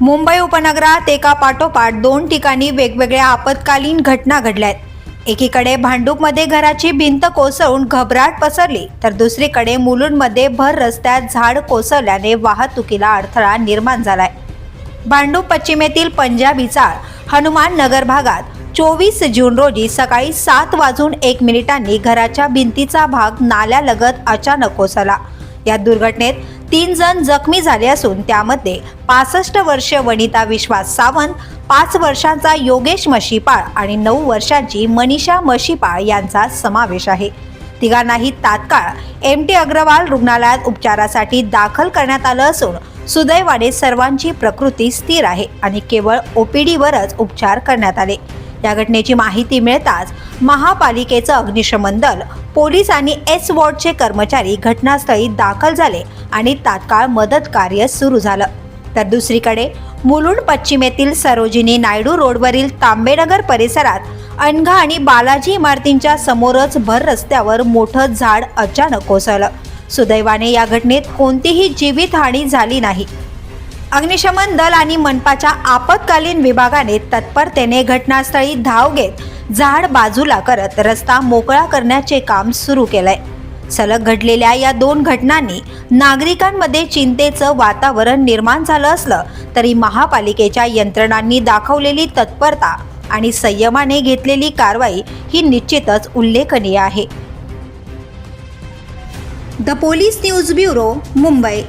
मुंबई उपनगरात एका पाठोपाठ दोन ठिकाणी वेगवेगळ्या आपत्कालीन घटना घडल्यात. एकीकडे भांडूपमध्ये घराची भिंत कोसळून घबराट पसरली तर दुसरीकडे मुलुंडमध्ये भर रस्त्यात झाड कोसळल्याने वाहतुकीला अडथळा निर्माण झालाय. भांडूप पश्चिमेतील पंजाबीचा हनुमान नगर भागात चोवीस जून रोजी सकाळी सात वाजून एक मिनिटांनी घराच्या भिंतीचा भाग नाल्यालगत अचानक कोसळला. या दुर्घटनेत तीन जण जखमी झाले असून त्यामध्ये पासष्ट वर्ष वनिता विश्वास सावंत पाच वर्षांचा योगेश मशीपाळ आणि नऊ वर्षांची मनीषा मशीपाळ यांचा समावेश आहे. तिघांनाही तात्काळ एम टी अग्रवाल रुग्णालयात उपचारासाठी दाखल करण्यात आलं असून सुदैवाने सर्वांची प्रकृती स्थिर आहे आणि केवळ ओपीडीवरच उपचार करण्यात आले. या घटनेची माहिती मिळताच महापालिकेचं अग्निशमन दल पोलीस आणि एस वॉर्डचे कर्मचारी घटनास्थळी दाखल झाले आणि तात्काळ मदत कार्य सुरू झालं. तर दुसरीकडे मुलुंड पश्चिमेतील सरोजिनी नायडू रोडवरील तांबेनगर परिसरात अनघा आणि बालाजी इमारतींच्या समोरच भर रस्त्यावर मोठं झाड अचानक कोसळलं. सुदैवाने या घटनेत कोणतीही जीवितहानी झाली नाही. अग्निशमन दल आणि मनपाच्या आपत्कालीन विभागाने तत्परतेने घटनास्थळी धाव घेत झाड बाजूला करत रस्ता मोकळा करण्याचे काम सुरू केलंय. सलग घडलेल्या या दोन घटनांनी नागरिकांमध्ये चिंतेचं वातावरण निर्माण झालं असलं तरी महापालिकेच्या यंत्रणांनी दाखवलेली तत्परता आणि संयमाने घेतलेली कारवाई ही निश्चितच उल्लेखनीय आहे. The police news bureau Mumbai.